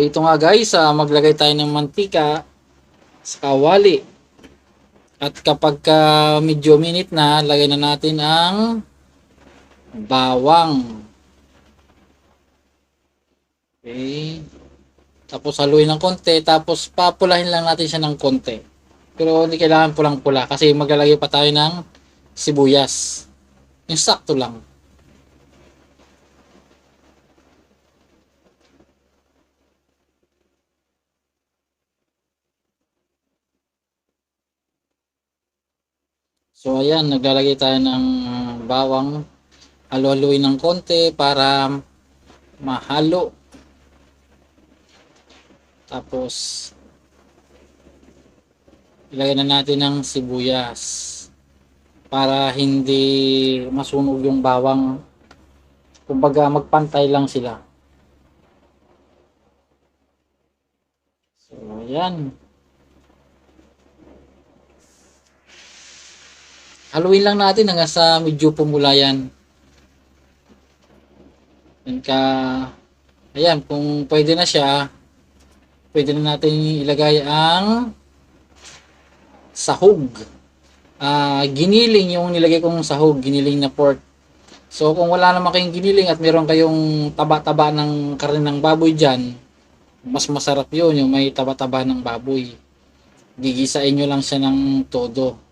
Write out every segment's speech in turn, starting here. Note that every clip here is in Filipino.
ito nga guys, ah, maglagay tayo ng mantika sa kawali. At kapag ka medyo minute na, lagay na natin ang bawang. Okay. Tapos haluin ng konti, tapos papulahin lang natin siya ng konti. Pero hindi kailangan pulang-pula kasi maglalagay pa tayo ng sibuyas. Yung sakto lang. So ayan, naglalagay tayo ng bawang. Halo-haluin ng konti para mahalo. Tapos ilagay na natin ng sibuyas para hindi masunog yung bawang. Kumbaga magpantay lang sila. So ayan. Haluin lang natin hanggang sa medyo pumula yan. Yan ka, ayan, kung pwede na siya, pwede na natin ilagay ang sahog. Ah, giniling yung nilagay kong sahog, giniling na pork. So kung wala naman kayong giniling at meron kayong taba-taba ng karne ng baboy dyan, mas masarap yun, yung may taba-taba ng baboy. Gigisain nyo lang siya ng todo.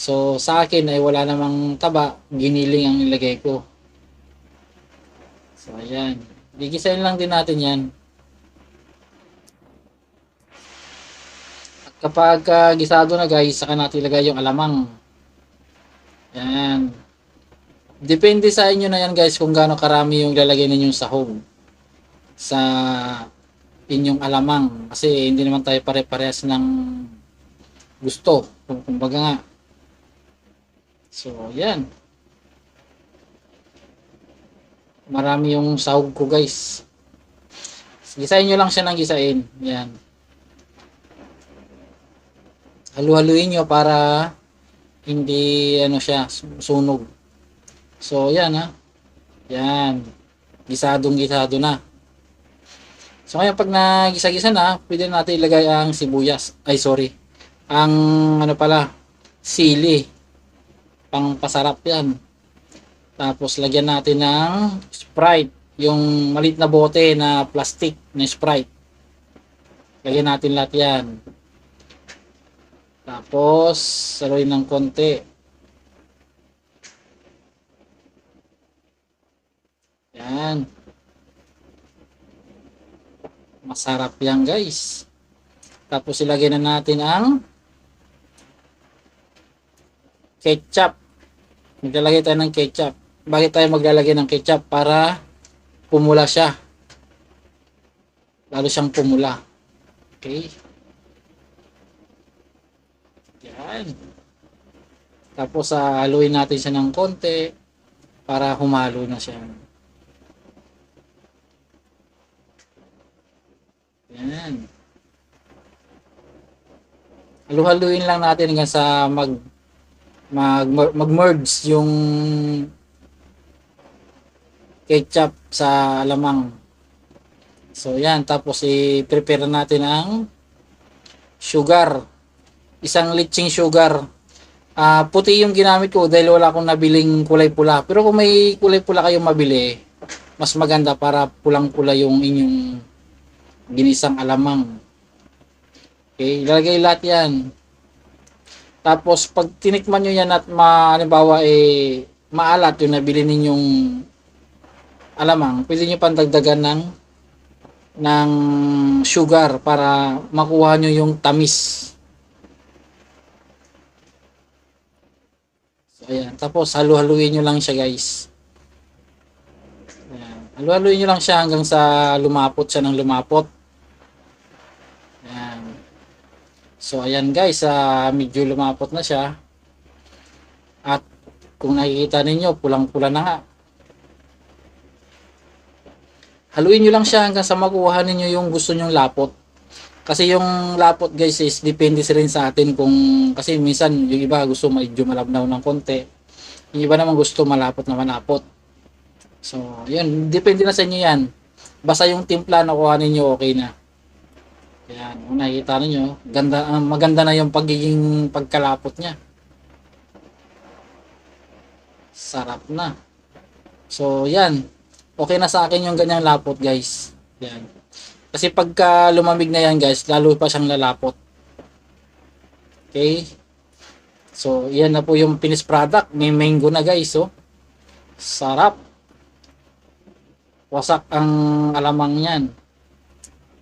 So, sa akin ay wala namang taba, giniling ang nilagay ko. So, ayan. Gigisain lang din natin yan. At kapag ah, gisado na guys, saka natin ilagay yung alamang. Ayan. Depende sa inyo na yan guys kung gaano karami yung lalagay ninyong sahog sa inyong alamang. Kasi hindi naman tayo pare-parehas ng gusto. Kumbaga nga, So, yan. Marami yung sahog ko, guys. Gisain nyo lang siya ng gisain. Yan. Halu-haluin nyo para hindi ano siya, sunog. So, yan ha. Yan. Gisadong gisado na. So, ngayon pag nagisa-gisa na, pwede natin ilagay ang sibuyas. Ay, sorry. Ang ano pala, sili pang pasarap yan. Tapos lagyan natin ng Sprite, yung malit na bote na plastic na Sprite. Lagyan natin lahat yan. Tapos saluin ng konti. Yan. Masarap yan guys. Tapos ilagay na natin ang ketchup. Maglalagay tayo ng ketchup. Bakit tayo maglalagay ng ketchup? Para pumula siya. Lalo siyang pumula. Okay. Yan. Tapos uh, haluin natin siya ng konti para humalo na siya. Yan. Halu-haluin lang natin hanggang sa mag mag mag-merge yung ketchup sa lamang. So yan, tapos i-prepare natin ang sugar. Isang litsing sugar. Ah, puti yung ginamit ko dahil wala akong nabiling kulay pula. Pero kung may kulay pula kayong mabili, mas maganda para pulang-pula yung inyong ginisang alamang. Okay, ilalagay lahat yan. Tapos pag tinikman nyo yan at ma, halimbawa eh, maalat yung nabili ninyong alamang, pwede nyo pandagdagan ng ng sugar para makuha nyo yung tamis. So, ayan. Tapos halu-haluin nyo lang siya guys. Ayan. Halu-haluin nyo lang siya hanggang sa lumapot siya ng lumapot. Ayan. So ayan guys, uh, medyo lumapot na siya. At kung nakikita ninyo, pulang-pula na nga. Haluin nyo lang siya hanggang sa makuha ninyo yung gusto nyong lapot. Kasi yung lapot guys is depende rin sa atin kung kasi minsan yung iba gusto medyo malabnaw ng konti. Yung iba naman gusto malapot na manapot. So, yun, depende na sa inyo yan. Basta yung timpla na kuha ninyo, okay na. Yan, kung nakikita ninyo, ganda, ah, maganda na yung pagiging pagkalapot niya. Sarap na. So, yan. Okay na sa akin yung ganyang lapot, guys. Yan. Kasi pagka lumamig na yan, guys, lalo pa siyang lalapot. Okay? So, yan na po yung finished product. May mango na, guys, oh. Sarap. Wasak ang alamang yan.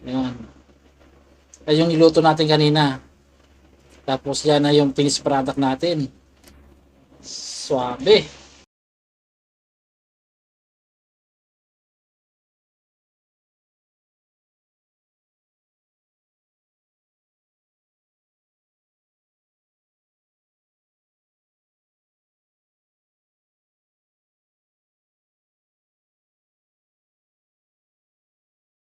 Yan. Yan yung niluto natin kanina. Tapos yan na yung finished product natin. Suabe.